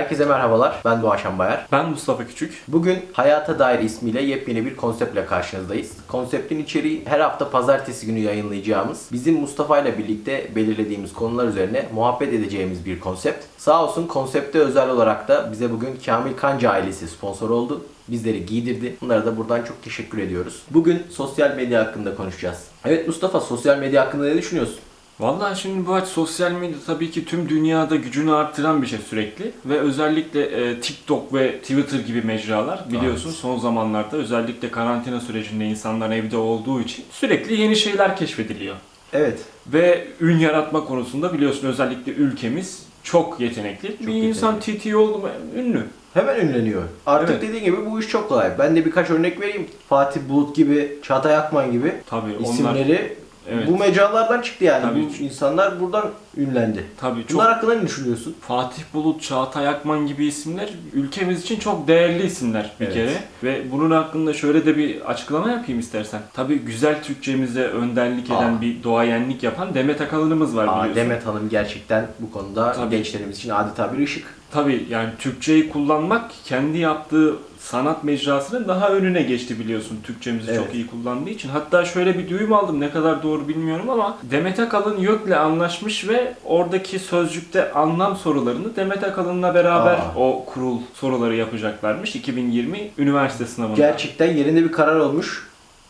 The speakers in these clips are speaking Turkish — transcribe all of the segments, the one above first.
Herkese merhabalar. Ben Doğaşan Bayar. Ben Mustafa Küçük. Bugün Hayata Dair ismiyle yepyeni bir konseptle karşınızdayız. Konseptin içeriği her hafta pazartesi günü yayınlayacağımız, bizim Mustafa ile birlikte belirlediğimiz konular üzerine muhabbet edeceğimiz bir konsept. Sağ olsun konsepte özel olarak da bize bugün Kamil Kanca ailesi sponsor oldu. Bizleri giydirdi. Bunlara da buradan çok teşekkür ediyoruz. Bugün sosyal medya hakkında konuşacağız. Evet Mustafa sosyal medya hakkında ne düşünüyorsun? Vallahi şimdi bu aç sosyal medya tabii ki tüm dünyada gücünü arttıran bir şey sürekli ve özellikle e, TikTok ve Twitter gibi mecralar biliyorsun son zamanlarda özellikle karantina sürecinde insanlar evde olduğu için sürekli yeni şeyler keşfediliyor. Evet. Ve ün yaratma konusunda biliyorsun özellikle ülkemiz çok yetenekli. bir yetenekli. insan TT oldu mu ünlü. Hemen ünleniyor. Artık Evet. dediğin gibi bu iş çok kolay. Ben de birkaç örnek vereyim. Fatih Bulut gibi, Çağatay Akman gibi Tabii onlar isimleri evet. bu mecralardan çıktı yani. Tabii. Bu insanlar buradan ünlendi. tabii çok Bunlar hakkında ne düşünüyorsun? Fatih Bulut, Çağatay Akman gibi isimler ülkemiz için çok değerli isimler bir Evet. kere. Ve bunun hakkında şöyle de bir açıklama yapayım istersen. Tabii güzel Türkçemize önderlik eden Aa. bir doğayenlik yapan Demet Akalın'ımız var Aa, biliyorsun. Demet Hanım gerçekten bu konuda Tabii. gençlerimiz için adeta bir ışık. Tabii yani Türkçeyi kullanmak kendi yaptığı sanat mecrasının daha önüne geçti biliyorsun Türkçemizi Evet. çok iyi kullandığı için. Hatta şöyle bir duyum aldım ne kadar doğru bilmiyorum ama Demet Akalın YÖK'le anlaşmış ve oradaki sözcükte anlam sorularını Demet Akalın'la beraber Aa. o kurul soruları yapacaklarmış 2020 üniversite sınavında. Gerçekten yerinde bir karar olmuş.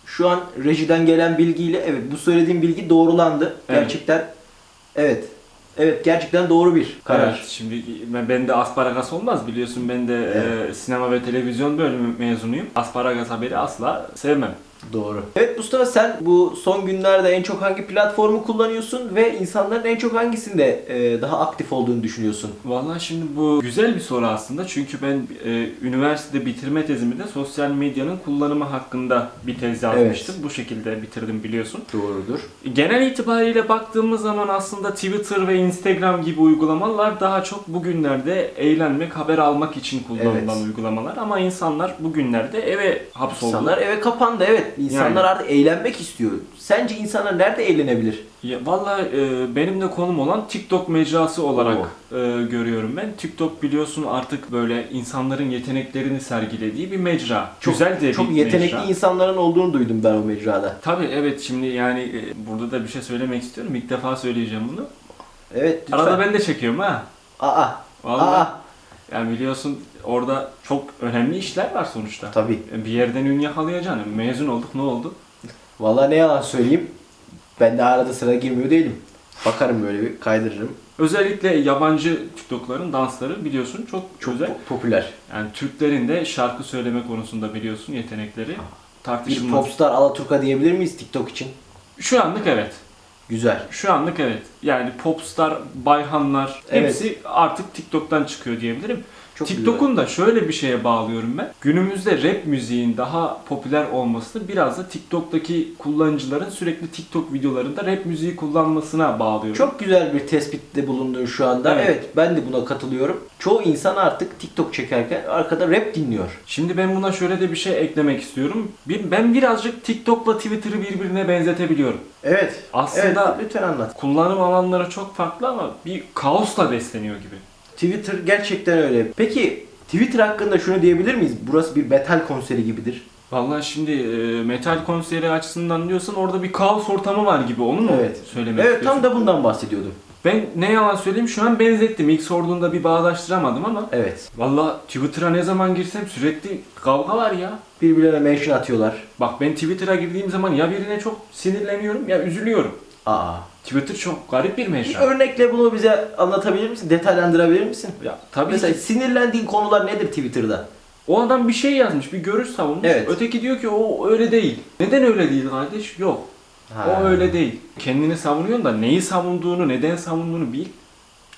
Şu an rejiden gelen bilgiyle evet bu söylediğim bilgi doğrulandı. Evet. Gerçekten evet. Evet gerçekten doğru bir karar. Evet, şimdi ben, ben de asparagas olmaz biliyorsun ben de Evet. e, sinema ve televizyon bölümü mezunuyum. Asparagas haberi asla sevmem. Doğru. Evet Mustafa sen bu son günlerde en çok hangi platformu kullanıyorsun ve insanların en çok hangisinde e, daha aktif olduğunu düşünüyorsun? Vallahi şimdi bu güzel bir soru aslında çünkü ben e, üniversitede bitirme tezimde sosyal medyanın kullanımı hakkında bir tez yazmıştım. Bu şekilde bitirdim biliyorsun. Doğrudur. Genel itibariyle baktığımız zaman aslında Twitter ve Instagram gibi uygulamalar daha çok bugünlerde eğlenmek, haber almak için kullanılan Evet. uygulamalar ama insanlar bugünlerde eve hapsoldu. İnsanlar eve kapandı evet. İnsanlar Yani. artık eğlenmek istiyor. Sence insanlar nerede eğlenebilir? Ya vallahi e, benim de konum olan TikTok mecrası olarak e, görüyorum ben. TikTok biliyorsun artık böyle insanların yeteneklerini sergilediği bir mecra. Çok- Güzel de Çok bir yetenekli mecra. insanların olduğunu duydum ben o mecrada. Tabii evet şimdi yani e, burada da bir şey söylemek istiyorum. İlk defa söyleyeceğim bunu. Evet lütfen. Arada ben de çekiyorum ha. Aa, Vallahi. aa. Yani biliyorsun orada çok önemli işler var sonuçta. Tabii. Bir yerden ün yakalayacaksın. Mezun olduk ne oldu? Vallahi ne yalan söyleyeyim. Ben de arada sıra girmiyor değilim. Bakarım böyle bir kaydırırım. Özellikle yabancı TikTok'ların dansları biliyorsun çok, Çok güzel. po- popüler. Yani Türklerin de şarkı söyleme konusunda biliyorsun yetenekleri Bir tartışılmaz. popstar Alaturka diyebilir miyiz TikTok için? Şu anlık evet. Güzel. Şu anlık evet. Yani popstar, bayhanlar Evet. hepsi artık TikTok'tan çıkıyor diyebilirim. Çok TikTok'un da şöyle bir şeye bağlıyorum ben. Günümüzde rap müziğin daha popüler olmasını biraz da TikTok'taki kullanıcıların sürekli TikTok videolarında rap müziği kullanmasına bağlıyorum. Çok güzel bir tespitte bulundun şu anda. Evet. Evet. ben de buna katılıyorum. Çoğu insan artık TikTok çekerken arkada rap dinliyor. Şimdi ben buna şöyle de bir şey eklemek istiyorum. Bir- Ben birazcık TikTok'la Twitter'ı birbirine benzetebiliyorum. Evet. Aslında Evet, lütfen anlat. kullanım alanları çok farklı ama bir kaosla besleniyor gibi. Twitter gerçekten öyle. Peki Twitter hakkında şunu diyebilir miyiz? Burası bir metal konseri gibidir. Vallahi şimdi e, metal konseri açısından diyorsan orada bir kaos ortamı var gibi onu mu Evet. söylemek Evet istiyorsun? tam da bundan bahsediyordum. Ben ne yalan söyleyeyim şu an benzettim. İlk sorduğunda bir bağdaştıramadım ama Evet. Vallahi Twitter'a ne zaman girsem sürekli kavga var ya. Birbirlerine mention atıyorlar. Bak ben Twitter'a girdiğim zaman ya birine çok sinirleniyorum ya üzülüyorum. Aa. Twitter çok garip bir Bir mecra. örnekle bunu bize anlatabilir misin? Detaylandırabilir misin? Ya tabii Mesela ki sinirlendiğin konular nedir Twitter'da? o adam bir şey yazmış, bir görüş savunmuş. Evet. Öteki diyor ki o öyle değil. Neden öyle değil kardeş? Yok. O öyle değil. Kendini savunuyorsun da neyi savunduğunu, neden savunduğunu bil.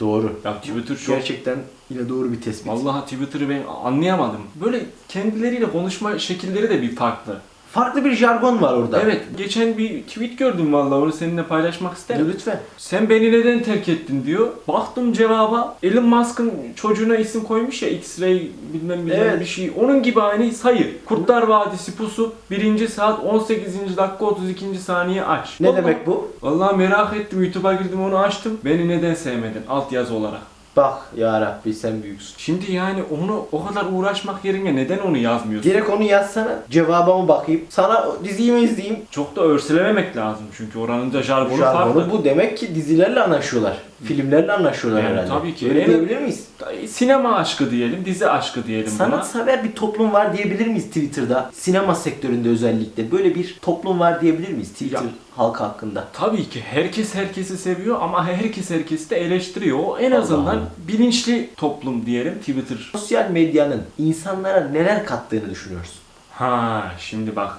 Doğru. Ya Twitter çok Gerçekten yine doğru bir tespit. Vallahi Twitter'ı ben anlayamadım. Böyle kendileriyle konuşma şekilleri de bir farklı. Farklı bir jargon var orada. Evet, geçen bir tweet gördüm vallahi onu seninle paylaşmak isterim. Lütfen. Sen beni neden terk ettin diyor. Baktım cevaba. Elon Musk'ın çocuğuna isim koymuş ya X-Ray bilmem bilmem Evet. bir şey. Onun gibi aynı sayı. Kurtlar Vadisi pusu 1. saat 18. dakika 32. saniye aç. Ne Vallahi- demek bu? Vallahi merak ettim. YouTube'a girdim onu açtım. Beni neden sevmedin? Alt yazı olarak. Bak ya Rabbi sen büyüksün. Şimdi yani onu o kadar uğraşmak yerine neden onu yazmıyorsun? Direkt onu yazsana. Cevabıma bakayım. Sana diziyi mi izleyeyim? Çok da örselememek lazım çünkü oranın da jargonu, farklı. Jargonu bu demek ki dizilerle anlaşıyorlar. Filmlerle anlaşıyorlar Yani herhalde. tabii ki. Öyle En- diyebilir miyiz? Sinema aşkı diyelim, dizi aşkı diyelim buna. Sanatsever bir toplum var diyebilir miyiz Twitter'da? Sinema sektöründe özellikle. Böyle bir toplum var diyebilir miyiz Twitter Ya. halkı hakkında? Tabii ki herkes herkesi seviyor ama herkes herkesi de eleştiriyor. O en azından Allah. bilinçli toplum diyelim Twitter. Sosyal medyanın insanlara neler kattığını düşünüyorsun. Ha şimdi bak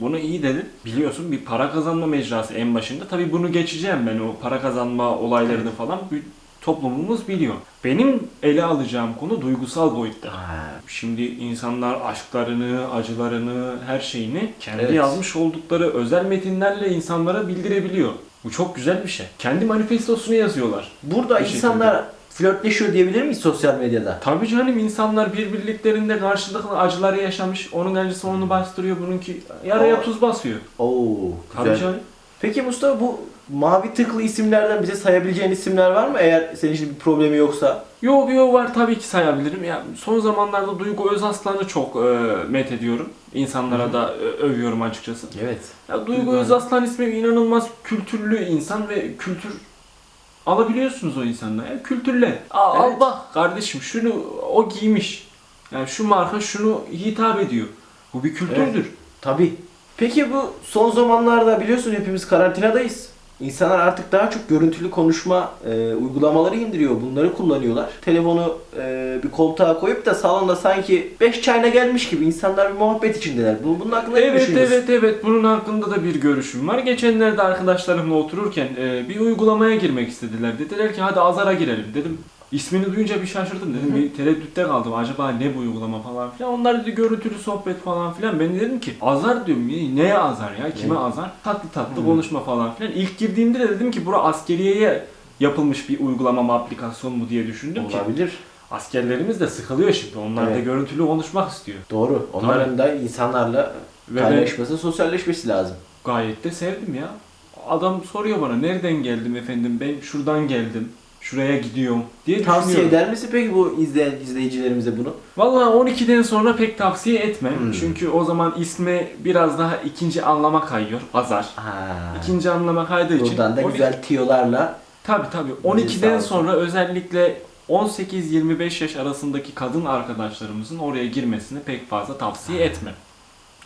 bunu iyi dedin. Biliyorsun bir para kazanma mecrası en başında. Tabii bunu geçeceğim ben o para kazanma olaylarını falan bir toplumumuz biliyor. Benim ele alacağım konu duygusal boyutta. Şimdi insanlar aşklarını, acılarını, her şeyini kendi Evet. yazmış oldukları özel metinlerle insanlara bildirebiliyor. Bu çok güzel bir şey. Kendi manifestosunu yazıyorlar. Burada Bir şekilde. Flörtleşiyor diyebilir miyiz sosyal medyada? Tabii canım insanlar birbirliklerinde karşılıklı acıları yaşamış. Onun acısı onu bastırıyor, bununki yaraya O- tuz basıyor. Oo, Tabii güzel. canım. Peki Mustafa bu mavi tıklı isimlerden bize sayabileceğin isimler var mı eğer senin için bir problemi yoksa? Yo yo var tabii ki sayabilirim. Ya son zamanlarda Duygu Özaslan'ı çok e, met ediyorum. İnsanlara da e, övüyorum açıkçası. Evet. Ya Duygu Duygu Özaslan ismi inanılmaz kültürlü insan ve kültür alabiliyorsunuz o insanla ya. Kültürle. Al, al Evet. bak kardeşim şunu o giymiş. Yani şu marka şunu hitap ediyor. Bu bir kültürdür. Tabii. Peki bu son zamanlarda biliyorsun hepimiz karantinadayız. İnsanlar artık daha çok görüntülü konuşma e, uygulamaları indiriyor. Bunları kullanıyorlar. Telefonu e, bir koltuğa koyup da salonda sanki 5 çayına gelmiş gibi insanlar bir muhabbet içindeler. Bu, bunun hakkında ne Evet düşünüyorsun? evet evet bunun hakkında da bir görüşüm var. Geçenlerde arkadaşlarımla otururken e, bir uygulamaya girmek istediler. Dediler ki hadi Azar'a girelim dedim. İsmini duyunca bir şaşırdım dedim. Bir tereddütte kaldım. Acaba ne bu uygulama falan filan. Onlar dedi görüntülü sohbet falan filan. Ben de dedim ki Azar diyorum. "Ya, Neye Azar ya? Kime Ne? Azar? Tatlı tatlı Hı. konuşma falan filan. İlk girdiğimde de dedim ki bura askeriyeye yapılmış bir uygulama mı aplikasyon mu diye düşündüm ki. Olabilir. Askerlerimiz de sıkılıyor şimdi. Onlar da Evet. görüntülü konuşmak istiyor. Doğru. Onların da insanlarla Ve paylaşması, sosyalleşmesi lazım. Gayet de sevdim ya. Adam soruyor bana nereden geldim efendim ben şuradan geldim. Şuraya gidiyorum diye Tavsiye düşünüyorum. eder misin peki bu izleyen izleyicilerimize bunu? Vallahi 12'den sonra pek tavsiye etmem. Hmm. Çünkü o zaman isme biraz daha ikinci anlama kayıyor. Azar. Ha. İkinci anlama kaydığı için. Buradan da 12 güzel tiyolarla tabii. sağ 12'den olsun. sonra özellikle 18-25 yaş arasındaki kadın arkadaşlarımızın oraya girmesini pek fazla tavsiye etmem.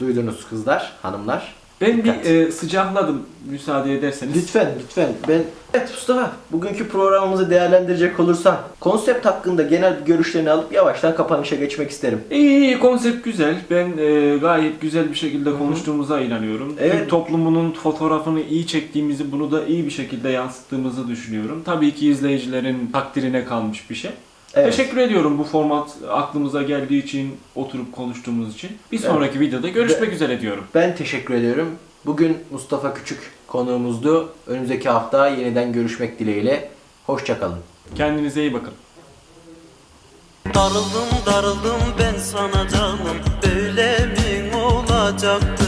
duydunuz kızlar, hanımlar. Ben bir e, sıcakladım müsaade ederseniz. Lütfen, lütfen. Ben Evet Mustafa, bugünkü programımızı değerlendirecek olursan konsept hakkında genel görüşlerini alıp yavaştan kapanışa geçmek isterim. İyi, iyi konsept güzel. Ben e, gayet güzel bir şekilde konuştuğumuza inanıyorum. Evet. Türk toplumunun fotoğrafını iyi çektiğimizi, bunu da iyi bir şekilde yansıttığımızı düşünüyorum. Tabii ki izleyicilerin takdirine kalmış bir şey. Evet. Teşekkür ediyorum bu format aklımıza geldiği için, oturup konuştuğumuz için. Bir Evet. sonraki videoda görüşmek üzere diyorum. Ben teşekkür ediyorum. Bugün Mustafa Küçük konuğumuzdu. Önümüzdeki hafta yeniden görüşmek dileğiyle. Hoşçakalın. Kendinize iyi bakın. Darıldım darıldım ben sana canım Böyle mi olacaktı